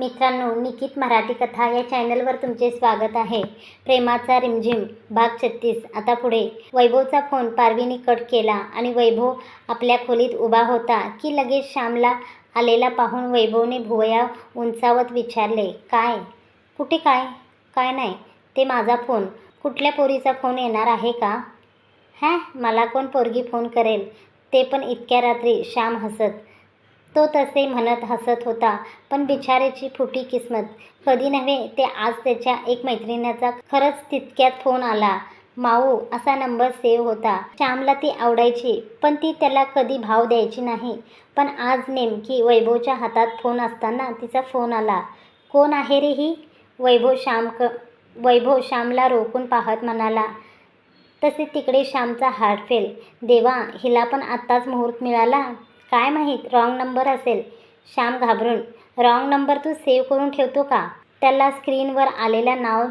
मित्रांनो निकित मराठी कथा या चॅनलवर तुमचे स्वागत आहे. प्रेमाचा रिमझिम भाग छत्तीस. आता पुढे वैभवचा फोन पारवीने कट केला आणि वैभव आपल्या खोलीत उभा होता की लगेच श्यामला आलेला पाहून वैभवने भुवया उंचावत विचारले काय? कुठे काय? काय नाही? ते माझा फोन. कुठल्या पोरीचा फोन येणार आहे का? हॅ? मला कोण पोरगी फोन करेल? ते पण इतक्या रात्री श्याम हसत तो तसे म्हणत हसत होता. पण बिचाऱ्याची फुटी किस्मत. कधी नव्हे ते आज त्याच्या एक मैत्रिणीचा खरंच तितक्यात फोन आला. माऊ असा नंबर सेव्ह होता. श्यामला ती आवडायची पण ती त्याला कधी भाव द्यायची नाही. पण आज नेमकी वैभवच्या हातात फोन असताना तिचा फोन आला. कोण आहे रे ही? वैभव श्याम क वैभव श्यामला रोखून पाहत म्हणाला. तसे तिकडे श्यामचा हार्ट फेल. देवा हिला पण आत्ताच मुहूर्त मिळाला. काय माहीत रॉंग नंबर असेल. श्याम घाबरून रॉंग नंबर तू सेव्ह करून ठेवतो का? त्याला स्क्रीनवर आलेलं नाव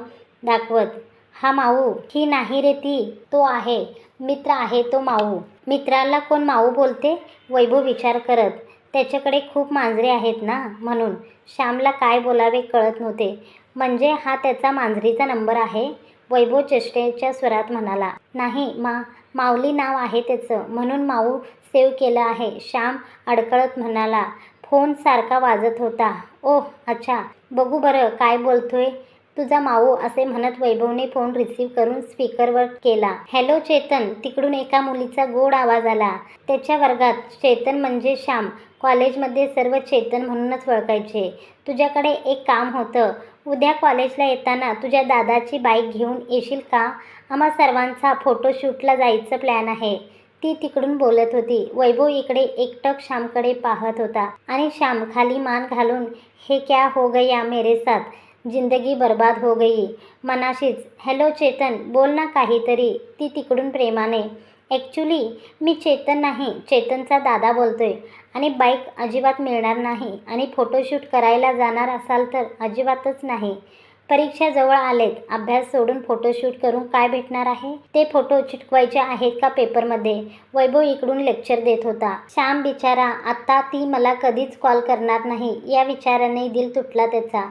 दाखवत हा माऊ ही नाही रे ती तो आहे मित्र आहे तो माऊ. मित्राला कोण माऊ बोलते? वैभव विचार करत त्याच्याकडे खूप मांजरे आहेत ना? म्हणून. श्यामला काय बोलावे कळत नव्हते. म्हणजे हा त्याचा मांजरीचा नंबर आहे? वैभव चेष्टेच्या स्वरात म्हणाला नाही मा माऊली नाव आहे त्याचं. म्हणून माऊ सेव्ह केलं आहे. श्याम अडकळत म्हणाला फोन सारखा वाजत होता. ओह अच्छा. बघू बरं काय बोलतोय? तुझा माऊ असे म्हणत वैभवने फोन रिसीव्ह करून स्पीकरवर केला. हॅलो चेतन. तिकडून एका मुलीचा गोड आवाज आला. त्याच्या वर्गात चेतन म्हणजे श्याम. कॉलेजमध्ये सर्व चेतन म्हणूनच ओळखायचे तुझ्याकडे एक काम होतं. उद्या कॉलेजला येताना तुझ्या दादाची बाईक घेऊन येशील का? आम्हा सर्वांचा फोटोशूटला जायचं प्लॅन आहे. ती तिकडून बोलत होती. वैभव इकडे एकटक श्यामकडे पाहत होता. आणि श्याम खाली मान घालून हे क्या हो गया मेरे साथ? जिंदगी बर्बाद हो गई. मनाशीच हॅलो चेतन बोल ना काहीतरी. ती तिकडून प्रेमाने ॲक्च्युली मी चेतन नाही. चेतनचा दादा बोलतोय. आणि बाईक अजिबात मिळणार नाही आणि फोटोशूट करायला जाणार असाल तर अजिबातच नाही. परीक्षा जवळ आलेत. अभ्यास सोडून फोटोशूट करून काय भेटणार आहे? ते फोटो चिटकवायचे आहेत का पेपरमध्ये? वैभव इकडून लेक्चर देत होता. श्याम बिचारा आत्ता ती मला कधीच कॉल करणार नाही. या विचाराने दिल तुटला त्याचा.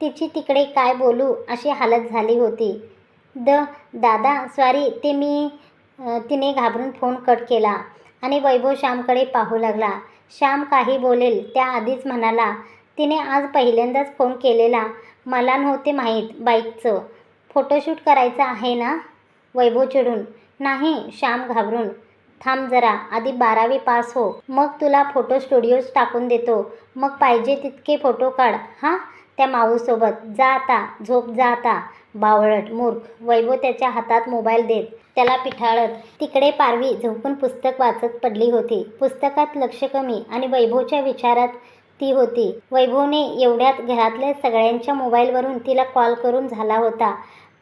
तिची तिकडे काय बोलू अशी हालत झाली होती. द दादा सॉरी ते मी तिने घाबरून फोन कट केला आणि वैभव श्यामकडे पाहू लागला. श्याम काही बोलेल त्याआधीच म्हणाला तिने आज पहिल्यांदाच फोन केलेला. मला नव्हते माहीत बाईकचं. फोटोशूट करायचं आहे ना? वैभव चिडून नाही श्याम घाबरून थांब जरा आधी बारावी पास हो. मग तुला फोटो स्टुडिओज टाकून देतो. मग पाहिजे तितके फोटो काढ. हां? त्या माऊसोबत जा आता झोप जा आता. बावळट मूर्ख वैभव त्याच्या हातात मोबाईल देत त्याला पिठाळत. तिकडे पारवी झोपून पुस्तक वाचत पडली होती. पुस्तकात लक्ष कमी आणि वैभवच्या विचारात ती होती. वैभवने एवढ्यात घरातल्या सगळ्यांच्या मोबाईलवरून तिला कॉल करून झाला होता.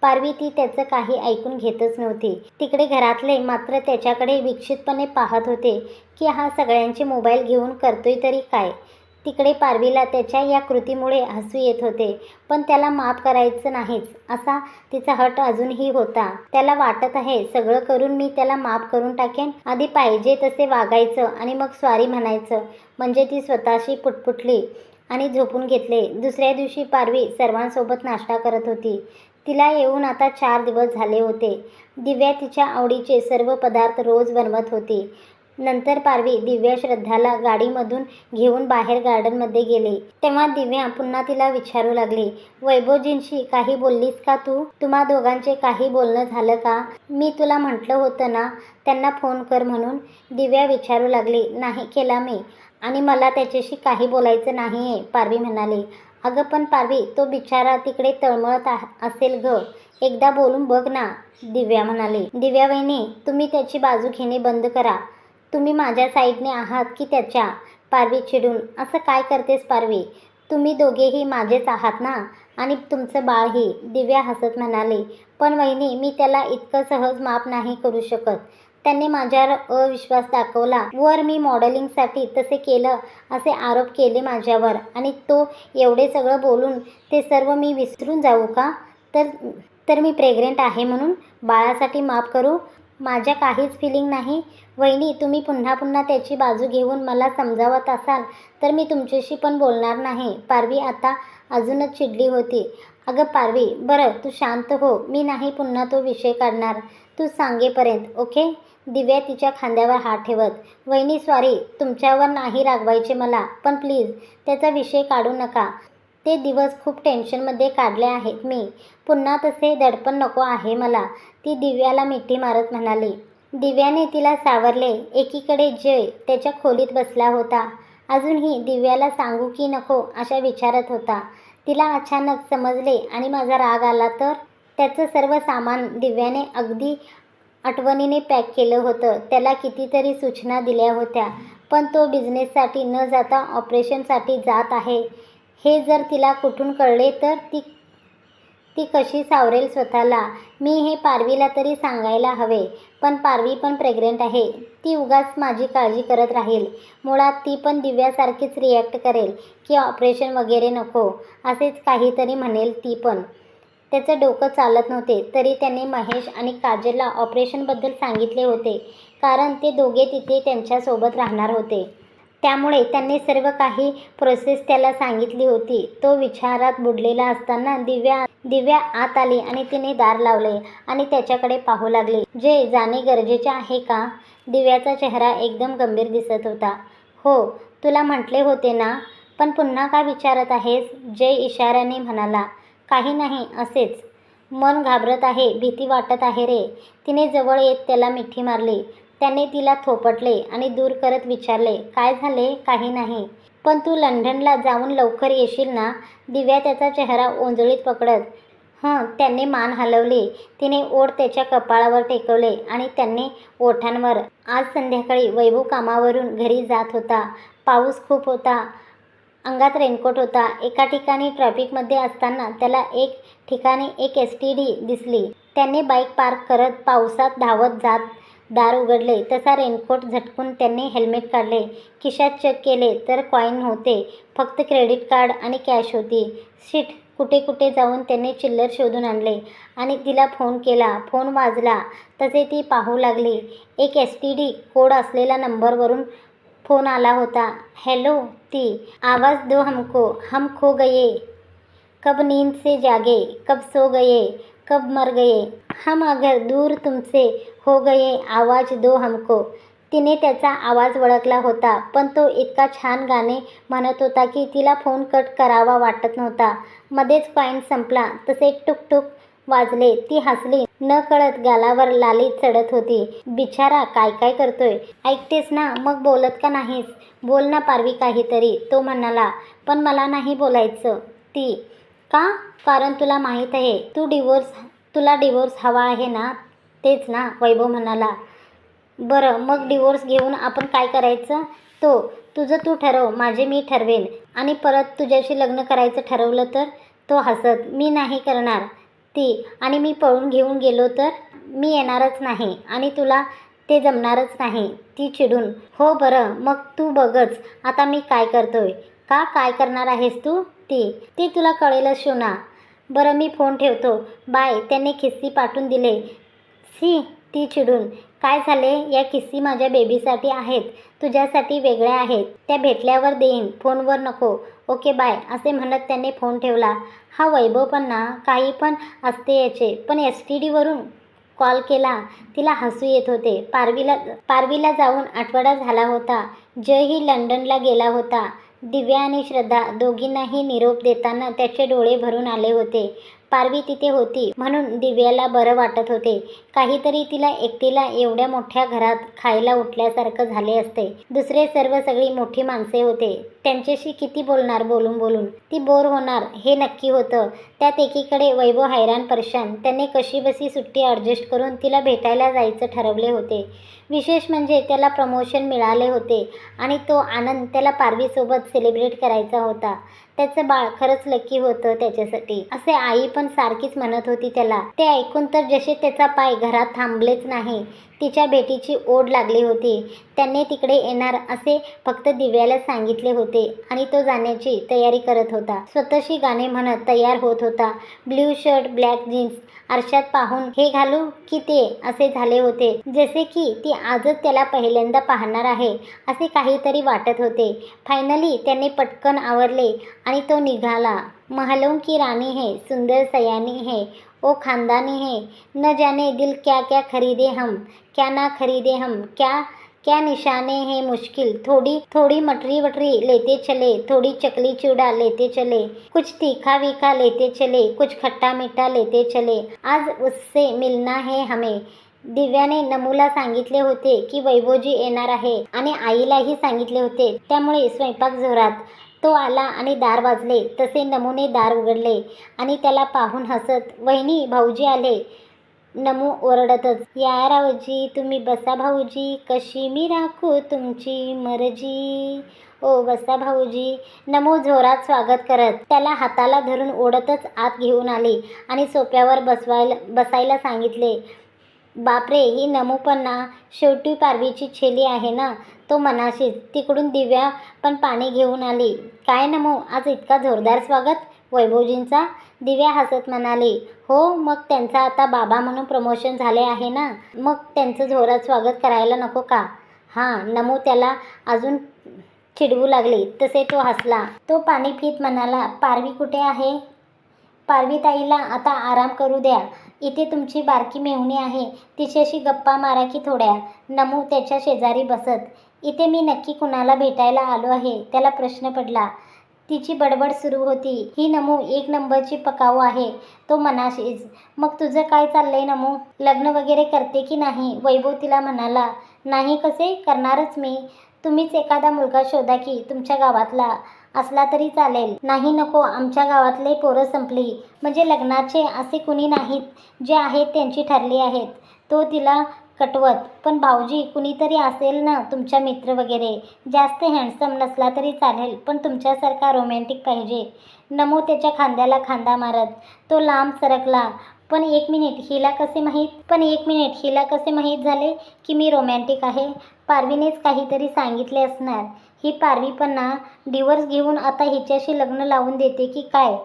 पारवी ती त्याचं काही ऐकून घेतच नव्हती. तिकडे घरातले मात्र त्याच्याकडे विक्षितपणे पाहत होते की हा सगळ्यांचे मोबाईल घेऊन करतोय तरी काय? तिकडे पारवीला त्याच्या या कृतीमुळे हसू येत होते. पण त्याला माफ करायचं नाहीच. असा तिचा हट अजूनही होता. त्याला वाटत आहे सगळं करून मी त्याला माफ करून टाकेन. आधी पाहिजे तसे वागायचं आणि मग स्वारी म्हणायचं. म्हणजे ती स्वतःशी पुटपुटली आणि झोपून घेतले. दुसऱ्या दिवशी पारवी सर्वांसोबत नाश्ता करत होती. तिला येऊन आता चार दिवस झाले होते. दिव्या तिच्या आवडीचे सर्व पदार्थ रोज बनवत होती. नंतर पारवी दिव्या श्रद्धाला गाडीमधून घेऊन बाहेर गार्डनमध्ये गेले. तेव्हा दिव्या पुन्हा तिला विचारू लागली वैभवजींशी काही बोललीस का तू? तुम्हा दोघांचे काही बोलणं झालं का? मी तुला म्हटलं होतं ना त्यांना फोन कर म्हणून. दिव्या विचारू लागली नाही केला मी आणि मला त्याच्याशी काही बोलायचं नाही आहे पारवी म्हणाली. अगं पण पारवी तो बिचारा तिकडे तळमळत असेल ग. एकदा बोलून बघ ना दिव्या म्हणाली. दिव्या वहिनी तुम्ही त्याची बाजू घेणे बंद करा. तुम्ही माझ्या साईडने आहात की त्याच्या? पारवी चिडून असं काय करतेस पारवी? तुम्ही दोघेही माझेच आहात ना? आणि तुमचं बाळही? दिव्या हसत म्हणाले पण वहिनी मी त्याला इतकं सहज माफ नाही करू शकत. त्यांनी माझ्यावर अविश्वास दाखवला. वर मी मॉडेलिंगसाठी तसे केलं असे आरोप केले माझ्यावर. आणि तो एवढे सगळं बोलून ते सर्व मी विसरून जाऊ का? तर तर मी प्रेग्नेंट आहे म्हणून बाळासाठी माफ करू? माझ्या काहीच फिलिंग नाही. वहिनी तुम्ही पुन्हा पुन्हा त्याची बाजू घेऊन मला समजावत असाल तर मी तुमच्याशी पण बोलणार नाही. पारवी आता अजूनच चिडली होती. अगं पारवी बरं तू शांत हो. मी नाही पुन्हा तो विषय काढणार. तू सांगेपर्यंत ओके? दिव्या तिच्या खांद्यावर हात ठेवत वहिनी सॉरी तुमच्यावर नाही रागवायचे मला. पण प्लीज त्याचा विषय काढू नका. ते दिवस खूप टेन्शनमध्ये काढले आहेत. मी पुन्हा तसे दडपण नको आहे मला. ती दिव्याला मिठी मारत म्हणाली. दिव्याने तिला सावरले. एकीकडे जय त्याच्या खोलीत बसला होता. अजूनही दिव्याला सांगू की नको अशा विचारत होता. तिला अचानक समजले आणि माझा राग आला तर? त्याचं सर्व सामान दिव्याने अगदी आठवणीने पॅक केलं होतं. त्याला कितीतरी सूचना दिल्या होत्या. पण तो बिझनेससाठी न जाता ऑपरेशनसाठी जात आहे. हे जर तिला कुठून कळले तर ती ती कशी सावरेल स्वतःला? मी हे पारवीला तरी सांगायला हवे पण पारवी पण प्रेग्नेंट आहे. ती उगाच माझी काळजी करत राहील. मुळात ती पण दिव्यासारखीच रिॲक्ट करेल की ऑपरेशन वगैरे नको. असेच काहीतरी म्हणेल ती पण. त्याचं डोकं चालत नव्हते तरी त्याने महेश आणि काजलला ऑपरेशनबद्दल सांगितले होते कारण ते दोघे तिथे त्यांच्यासोबत राहणार होते. त्यामुळे त्यांनी सर्व काही प्रोसेस त्याला सांगितली होती. तो विचारात बुडलेला असताना दिव्या दिव्या आत आली आणि तिने दार लावले आणि त्याच्याकडे पाहू लागली. जे जाणे गरजेचे आहे का? दिव्याचा चेहरा एकदम गंभीर दिसत होता. हो तुला म्हटले होते ना पण पुन्हा का विचारत आहेस? जय इशाऱ्याने म्हणाला. काही नाही असेच. मन घाबरत आहे भीती वाटत आहे रे. तिने जवळ येत त्याला मिठी मारली. त्याने तिला थोपटले आणि दूर करत विचारले काय झाले? काही नाही. पण तू लंडनला जाऊन लवकर येशील ना? दिव्या त्याचा चेहरा ओंजळीत पकडत हं त्यांनी मान हलवली. तिने ओढ त्याच्या कपाळावर टेकवले आणि त्यांनी ओठांवर आज संध्याकाळी वैभव कामावरून घरी जात होता. पाऊस खूप होता. अंगात रेनकोट होता. एका ठिकाणी ट्रॅफिकमध्ये असताना त्याला एक ठिकाणी एक एस टी डी दिसली. त्याने बाईक पार्क करत पावसात धावत जात दार उघडले. तसा रेनकोट झटकून त्यांनी हेल्मेट काढले. खिशात चेक केले तर कॉईन होते फक्त क्रेडिट कार्ड आणि कॅश होती. सीट कुठे कुठे जाऊन त्यांनी चिल्लर शोधून आणले. आणि तिला फोन केला. फोन वाजला. तसे ती पाहू लागली. एक एस टी डी कोड असलेल्या नंबरवरून फोन आला होता. हॅलो ती. आवाज़ दो हमको. हम खो गए. कब नींद से जागे. कब सो गए. कब मर गए. हम अगर दूर तुमसे हो गए आवाज दो हमको. तिने त्याचा आवाज ओळखला होता पण तो इतका छान गाणे म्हणत होता की तिला फोन कट करावा वाटत नव्हता. मध्येच पॉईंट संपला तसे टुक वाजले. ती हसली. न कळत गालावर लाली चढत होती. बिचारा काय काय करतोय? ऐकतेस ना मग बोलत का नाहीस? बोल ना पारवी काहीतरी तो म्हणाला. पण मला नाही बोलायचं. ती का? कारण तुला माहीत आहे तू डिवोर्स तुला डिवोर्स हवा आहे ना तेच ना वैभव म्हणाला. बरं मग डिवोर्स घेऊन आपण काय करायचं? तो तुझं तू ठरव माझे मी ठरवेन. आणि परत तुझ्याशी लग्न करायचं ठरवलं तर? तो हसत मी नाही करणार. ती आणि मी पळून घेऊन गेलो तर? मी येणारच नाही. आणि तुला ते जमणारच नाही. ती चिडून हो बरं मग तू बघच आता मी काय करतोय? का काय करणार आहेस तू? ती ती तुला कळेलच शोना. बरं मी फोन ठेवतो. बाय त्याने खिस्सी पाठवून दिले. सी ती चिडून. काय झाले? या किस्सी माझ्या बेबीसाठी आहेत. तुझ्यासाठी वेगळ्या आहेत. त्या भेटल्यावर देईन. फोनवर नको. Okay bye. असे म्हणत त्याने फोन ठेवला. हा वैभव पण ना. काही पण असते याचे. पण एस टी डीवरून कॉल केला. तिला हसू येत होते. पारवीला पारवीला जाऊन आठवडा झाला होता. जयही लंडनला गेला होता. दिव्या आणि श्रद्धा दोघींनाही निरोप देताना त्याचे डोळे भरून आले होते. पारवी तिथे होती. म्हणून दिव्याला बरं वाटत होते. काहीतरी तिला एकटीला एवढ्या मोठ्या घरात खायला उठल्यासारखं झाले असते. दुसरे सर्व सगळी मोठी माणसे होते. त्यांच्याशी किती बोलणार? बोलून बोलून. ती बोर होणार हे नक्की होतं. त्यात एकीकडे वैभव हैराण परेशान. त्याने कशीबसी सुट्टी ॲडजस्ट करून तिला भेटायला जायचं ठरवले होते. विशेष म्हणजे त्याला प्रमोशन मिळाले होते आणि तो आनंद त्याला पारवीसोबत सेलिब्रेट करायचा होता. त्याचं बाळ खरंच लकी होतं त्याच्यासाठी. असे आई पण सारखीच म्हणत होती त्याला. ते ऐकून तर जसे त्याचा पाय घरात थांबलेच नाही. तिच्या भेटीची ओढ लागली होती. त्यांनी तिकडे येणार असे फक्त दिव्याला सांगितले होते आणि तो जाण्याची तयारी करत होता. स्वतःशी गाणे म्हणत तयार होत होता. ब्ल्यू शर्ट ब्लॅक जीन्स आरशात पाहून हे घालू की ते असे झाले होते. जसे की ती आजच त्याला पहिल्यांदा पाहणार आहे असे काहीतरी वाटत होते. फायनली त्याने पटकन आवरले आणि तो निघाला. महलों की राणी है सुंदर सयानी है ओ खानदानी है न जाने दिल क्या क्या खरीदे हम क्या ना खरीदे हम क्या क्या निशाने हैं मुश्किल थोड़ी थोड़ी मटरी वटरी लेते चले थोड़ी चकली चूड़ा लेते चले कुछ तीखा वीखा लेते चले कुछ खट्टा मीठा लेते चले आज उससे मिलना है हमें। दिव्याने नमूला सांगितले होते की वैभवजी येणार आहे आणि आईलाही सांगितले होते त्यामुळे स्वयंपाक जोरात तो आला आणि दार वाजले तसे नमूने दार उघडले आणि त्याला पाहून हसत वहिनी भाऊजी आले. नमू ओरडतच या रावजी तुम्ही बसा भाऊजी कशी मी राखू तुमची मर्जी. ओ बसा भाऊजी. नमो जोरात स्वागत करत त्याला हाताला धरून ओढतच आत घेऊन आले आणि सोप्यावर बसवायला बसायला सांगितले बापरे ही नमू पण ना शेवटी पारवीची छेली आहे ना? तो मनाशीच. तिकडून दिव्या पण पाणी घेऊन आली. काय नमू आज इतका जोरदार स्वागत? वैभवजींचा? दिव्या हसत म्हणाली. हो मग त्यांचा आता बाबा म्हणून प्रमोशन झाले आहे ना? मग त्यांचं जोरात स्वागत करायला नको का? हां नमू त्याला अजून चिडवू लागली. तसे तो हसला. तो पाणी पित म्हणाला पारवी कुठे आहे? पारवीताईला आता आराम करू द्या. इथे तुमची बारकी मेहुणी आहे. तिच्याशी गप्पा मारा की थोड्या. नमू त्याच्या शेजारी बसत. इथे मी नक्की कुणाला भेटायला आलो आहे त्याला प्रश्न पडला. तिची बडबड सुरू होती. ही नमू एक नंबरची पकाऊ आहे. तो मनाशीच. मग तुझं काय चाललंय नमू? लग्न वगैरे करते की नाही? वैभव तिला म्हणाला. नाही कसे? करणारच मी. तुम्हीच एखादा मुलगा शोधा की तुमच्या गावातला. असला तरी चालेल. नाही नको आमच्या गावातले पोरं संपली. म्हणजे लग्नाचे असे कुणी नाहीत जे आहेत त्यांची ठरली आहेत. तो तिला कटवत. पण भाऊजी कुणीतरी असेल ना तुमच्या मित्र वगैरे. जास्त हँडसम नसला तरी चालेल पण तुमच्यासारखा रोमॅन्टिक पाहिजे. नमो त्याच्या खांद्याला खांदा मारत. तो लांब सरकला. पण एक मिनिट हिला कसे माहीत? पण एक मिनिट हिला कसे माहीत झाले की मी रोमॅन्टिक आहे? पारवीनेच काहीतरी सांगितले असणार. ही पारवी पण ना डिवोर्स घेऊन आता हिच्याशी लग्न लावून देते की काय?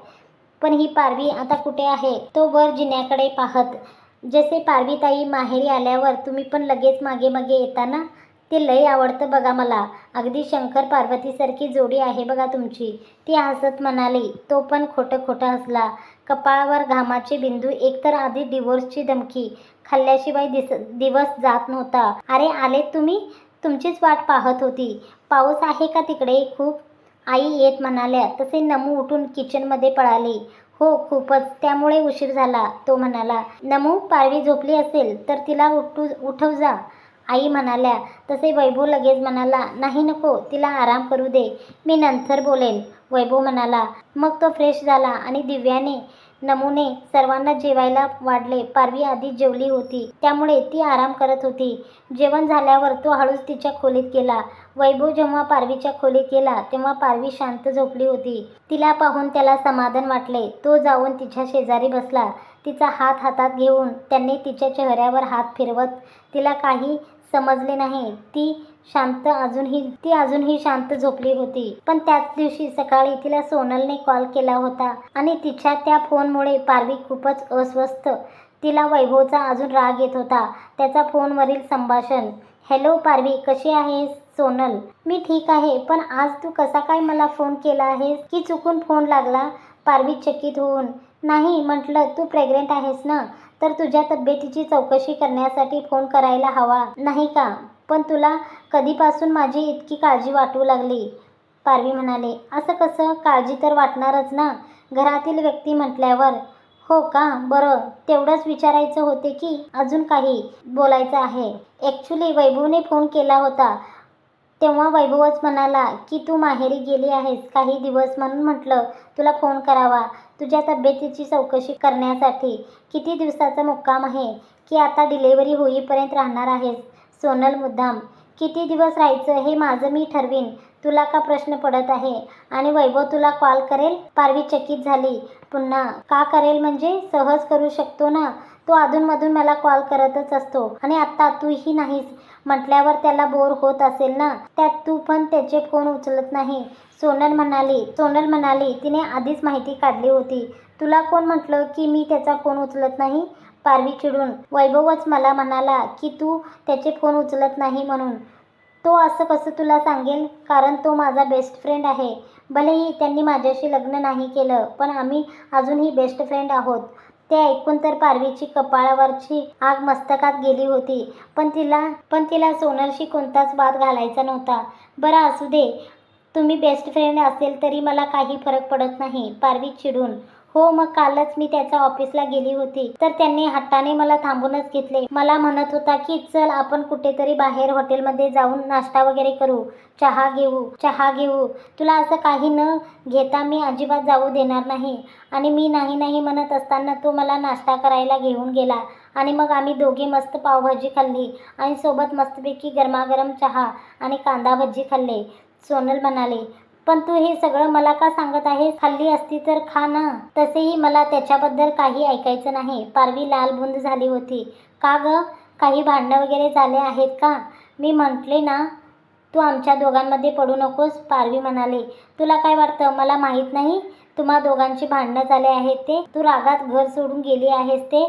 पण ही पारवी आता कुठे आहे? तो वर जिन्याकडे पाहत. जसे पारवीताई माहेरी आल्यावर तुम्ही पण लगेच मागे मागे येता ना? ते लय आवडतं बघा मला. अगदी शंकर पार्वतीसारखी जोडी आहे बघा तुमची. ती हसत म्हणाली. तो पण खोटं खोटं हसला. कपाळावर घामाचे बिंदू एकतर आधी डिवोर्सची धमकी खाल्ल्याशिवाय दिस दिवस जात नव्हता. अरे आले तुम्ही? तुमचीच वाट पाहत होती. पाऊस आहे का तिकडे? खूप. आई येत म्हणाल्या तसे नमू उठून किचनमध्ये पळाली. हो खूपच. त्यामुळे उशीर झाला तो म्हणाला. नमू पारवी झोपली असेल तर तिला उठू उठव जा. आई म्हणाल्या तसे वैभव लगेच म्हणाला नाही नको तिला आराम करू दे मी नंतर बोलेन. वैभव म्हणाला मग तो फ्रेश झाला आणि दिव्याने नमुने सर्वांना जेवायला वाढले. पारवी आधी जेवली होती त्यामुळे ती आराम करत होती. जेवण झाल्यावर तो हळूच तिच्या खोलीत गेला. वैभव जेव्हा पारवीच्या खोलीत गेला तेव्हा पारवी शांत झोपली होती. तिला पाहून त्याला समाधान वाटले. तो जाऊन तिच्या शेजारी बसला. तिचा हात हातात घेऊन त्यांनी तिच्या चेहऱ्यावर हात फिरवत तिला काही समजले नाही. ती शांत अजूनही ती अजूनही शांत झोपली होती. पण त्याच दिवशी सकाळी तिला सोनलने कॉल केला होता आणि तिच्या त्या फोनमुळे पारवी खूपच अस्वस्थ. तिला वैभवचा अजून राग येत होता. त्याचा फोनवरील संभाषण हॅलो पारवी कशी आहेस? सोनल मी ठीक आहे पण आज तू कसा काय मला फोन केला आहेस? की चुकून फोन लागला? पारवी चकित होऊन नाही म्हटलं तू प्रेग्नेंट आहेस ना? तर तुझ्या तब्येतीची चौकशी करण्यासाठी फोन करायला हवा. नाही का? पण तुला कधीपासून माझी इतकी काळजी वाटू लागली? पारवी म्हणाले. असं कसं? काळजी तर वाटणारच ना? घरातील व्यक्ती म्हटल्यावर. हो का? बरं. तेवढंच विचारायचं होते की अजून काही बोलायचं आहे. ॲक्च्युली वैभवने फोन केला होता. तेव्हा वैभवच म्हणाला की तू माहेरी गेली आहेस काही दिवस म्हणून म्हटलं तुला फोन करावा. तुझ्या तब्येतीची चौकशी करण्यासाठी किती दिवसाचा मुक्काम आहे? की आता डिलेवरी होईपर्यंत राहणार आहेस? सोनल मुद्दाम किती दिवस राहायचं हे माझं मी ठरवीन. तुला का प्रश्न पडत आहे? आणि वैभव तुला कॉल करेल पारवी चकित झाली. पुन्हा का करेल म्हणजे? सहज करू शकतो ना? तो अधूनमधून मला कॉल करतच असतो. आणि आत्ता तूही नाहीस. म्हटल्यावर त्याला बोर होत असेल ना? त्यात तू पण त्याचे फोन उचलत नाही. सोनल म्हणाली सोनल म्हणाली तिने आधीच माहिती काढली होती. तुला कोण म्हटलं की मी त्याचा फोन उचलत नाही? पारवी चिडून. वैभवच मला म्हणाला की तू त्याचे फोन उचलत नाही म्हणून. तो असं कसं तुला सांगेल? कारण तो माझा बेस्ट फ्रेंड आहे. भलेही त्यांनी माझ्याशी लग्न नाही केलं पण आम्ही अजूनही बेस्ट फ्रेंड आहोत. ते ऐकून तर पारवीची कपाळावरची आग मस्तकात गेली होती. पण तिला पण तिला सोनलशी कोणताच वाद घालायचा नव्हता. बरं असू दे तुम्ही बेस्ट फ्रेंड असेल तरी मला काही फरक पडत नाही पारवी चिडून. हो मग कालच मी त्याच्या ऑफिसला गेली होती. तर त्यांनी हट्टाने मला थांबूनच घेतले. मला म्हणत होता की चल आपण कुठेतरी बाहेर हॉटेलमध्ये जाऊन नाश्ता वगैरे करू. चहा घेऊ चहा घेऊ. तुला असं काही न घेता मी अजिबात जाऊ देणार नाही. आणि मी नाही नाही म्हणत असताना तो मला नाश्ता करायला घेऊन गेला. आणि मग आम्ही दोघे मस्त पावभाजी खाल्ली आणि सोबत मस्तपैकी गरमागरम चहा आणि कांदा भजी खाल्ले. सोनल म्हणाले पण तू हे सगळं मला का सांगत आहेस? खाल्ली असती तर खा ना. तसेही मला त्याच्याबद्दल काही ऐकायचं नाही. पारवी लालबुंद झाली होती. का ग? काही भांडणं वगैरे झाले आहेत का? मी म्हटले ना तू आमच्या दोघांमध्ये पडू नकोस पारवी म्हणाले. तुला काय वाटतं? मला माहीत नाही? तुम्हा दोघांची भांडणं झाले आहेत ते? तू रागात घर सोडून गेली आहेस ते?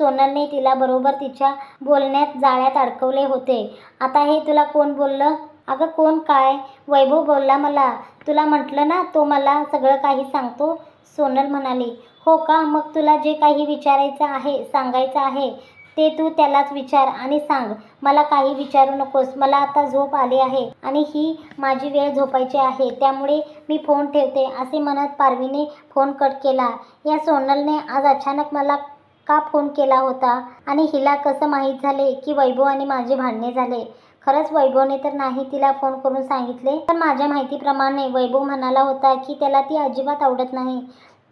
सोनलने तिला बरोबर तिच्या बोलण्यात जाळ्यात अडकवले होते. आता हे तुला कोण बोललं? अगं कोण काय? वैभव बोलला मला. तुला म्हटलं ना तो मला सगळं काही सांगतो? सोनल म्हणाली हो का? मग तुला जे काही विचारायचं आहे सांगायचं आहे ते तू त्यालाच विचार आणि सांग. मला काही विचारू नकोस. मला आता झोप आली आहे आणि ही माझी वेळ झोपायची आहे. त्यामुळे मी फोन ठेवते असे म्हणत पारवीने फोन कट केला. या सोनलने आज अचानक मला का फोन केला होता? आणि हिला कसं माहीत झाले की वैभव आणि माझे भांडणे झाले? खरंच वैभवने तर नाही तिला फोन करून सांगितले. पण माझ्या माहितीप्रमाणे वैभव म्हणाला होता की त्याला ती अजिबात आवडत नाही.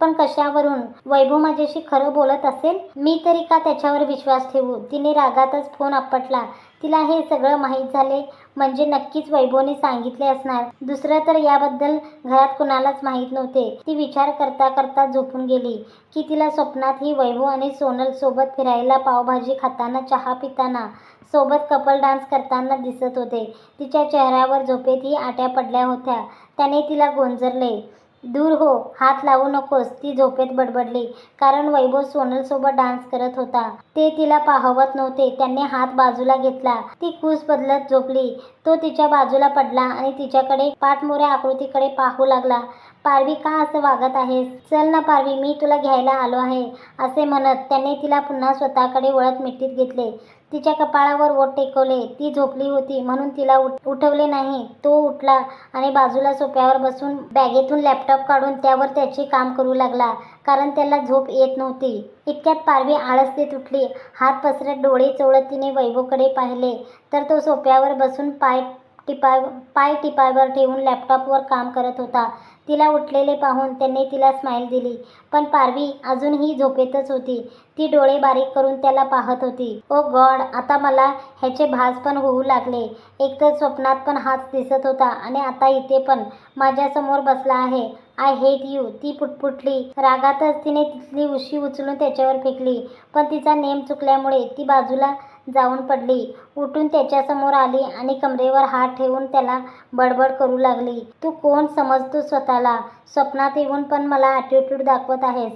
पण कशावरून? वैभव माझ्याशी खरं बोलत असेल? मी तरी का त्याच्यावर विश्वास ठेवू? तिने रागातच फोन आपटला. तिला हे सगळं माहीत झाले. म्हणजे नक्कीच वैभवने सांगितले असणार. दुसरं तर याबद्दल घरात कुणालाच माहीत नव्हते. ती विचार करता करता झोपून गेली की तिला स्वप्नात ही वैभव आणि सोनल सोबत फिरायला पावभाजी खाताना चहा पिताना सोबत कपल डान्स करताना दिसत होते. तिच्या चेहऱ्यावर झोपेतही आट्या पडल्या होत्या. त्याने तिला गोंजरले. दूर हो हात लावू नकोस. ती झोपेत बडबडली. कारण वैभव सोनलसोबत डान्स करत होता. ते तिला पाहवत नव्हते. त्यांनी हात बाजूला घेतला. ती कूस बदलत झोपली. तो तिच्या बाजूला पडला आणि तिच्याकडे पाठमोऱ्या आकृतीकडे पाहू लागला. पारवी का असं वागत आहेस? चल ना पारवी मी तुला घ्यायला आलो आहे. असे म्हणत त्याने तिला पुन्हा स्वतःकडे वळत मिठीत घेतले. तिच्या कपाळावर ओठ टेकवले. ती झोपली होती म्हणून तिला उठ उठवले नाही. तो उठला आणि बाजूला सोफ्यावर बसून बॅगेतून लॅपटॉप काढून त्यावर त्याचे काम करू लागला कारण त्याला झोप येत नव्हती. इतक्यात पारवी आळस देत उठली. हात पसरत डोळे चोळत तिने वैभवकडे पाहिले तर तो सोप्यावर बसून पाय टिपाय पाय टिपायवर ठेवून लॅपटॉपवर काम करत होता. तिला उठलेले पाहून त्याने तिला स्माईल दिली. पण पारवी अजूनही झोपेतच होती. ती डोळे बारीक करून त्याला पाहत होती. ओ गॉड आता मला ह्याचे भास पण होऊ लागले. एकतर स्वप्नात पण हाच दिसत होता आणि आता इथे पण माझ्यासमोर बसला आहे. आय हेट यू ती पुटपुटली. रागातच तिने तिथली उशी उचलून त्याच्यावर फेकली. पण तिचा नेम चुकल्यामुळे ती बाजूला जाऊन पडली. उठून त्याच्यासमोर आली आणि कमरेवर हात ठेवून त्याला बडबड करू लागली. तू कोण समजतो स्वतःला? स्वप्नात येऊन पण मला ॲटिट्यूड दाखवत आहेस.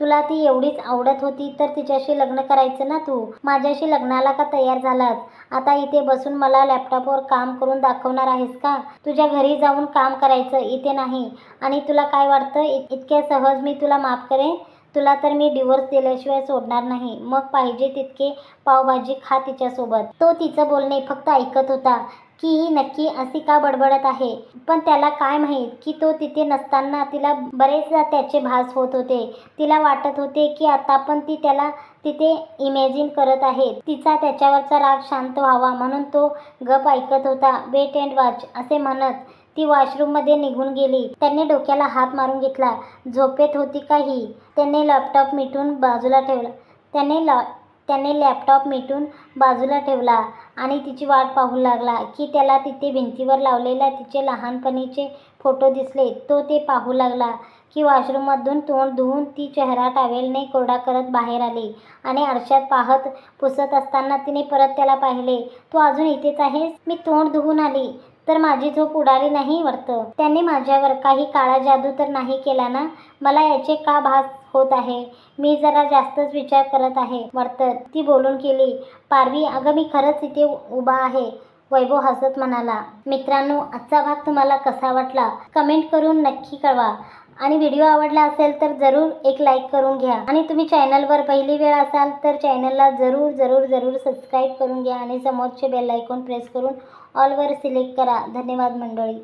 तुला ती एवढीच आवडत होती तर तिच्याशी लग्न करायचं ना तू? माझ्याशी लग्नाला का तयार झालास? आता इथे बसून मला लॅपटॉपवर काम करून दाखवणार आहेस का? तुझ्या घरी जाऊन काम करायचं इथे नाही. आणि तुला काय वाटतं? इत इतक्या सहज मी तुला माफ करेन? तुला तर मी डिवोर्स दिल्याशिवाय सोडणार नाही. मग पाहिजे तितके पावभाजी खा तिच्यासोबत. तो तिचं बोलणे फक्त ऐकत होता की ही नक्की अशी का बडबडत आहे? पण त्याला काय माहीत की तो तिथे नसताना तिला बरेचदा त्याचे भास होत होते. तिला वाटत होते की आता पण ती त्याला तिथे इमॅजिन करत आहे. तिचा त्याच्यावरचा राग शांत व्हावा म्हणून तो गप ऐकत होता. वेट अँड वॉच असे म्हणत ती वॉशरूममध्ये निघून गेली. त्याने डोक्याला हात मारून घेतला. झोपेत होती का ही? त्याने लॅपटॉप मिटून बाजूला ठेवला. त्याने लॉ त्याने लॅपटॉप मिटून बाजूला ठेवला आणि तिची वाट पाहू लागला की त्याला तिथे भिंतीवर लावलेल्या तिचे लहानपणीचे फोटो दिसले. तो ते पाहू लागला की वॉशरूममधून तोंड धुवून ती चेहरा टावेलने कोरडा करत बाहेर आली आणि आरशात पाहत पुसत असताना तिने परत त्याला पाहिले. तू अजून इथेच आहेस? मी तोंड धुवून आली. तर माझी झोप उडाली नाही वाटतं त्याने माझ्यावर काही काळा जादू तर नाही केला ना? मला याचे का भास होत आहे? मी जरा जास्तच विचार करत आहे. वाटतं ती बोलून केली पारवी अगं मी खरंच इथे उभा आहे वैभव हसत म्हणाला. मित्रांनो आजचा भाग तुम्हाला कसा वाटला? कमेंट करून नक्की कळवा. आणि व्हिडिओ आवडला असेल तर जरूर एक लाईक करून घ्या. आणि तुम्ही चॅनलवर पहिली वेळ असाल तर चॅनलला जरूर जरूर जरूर सबस्क्राईब करून घ्या आणि समोरचे बेल आयकॉन प्रेस करून ऑलवर सिलेक्ट करा. धन्यवाद मंडळी.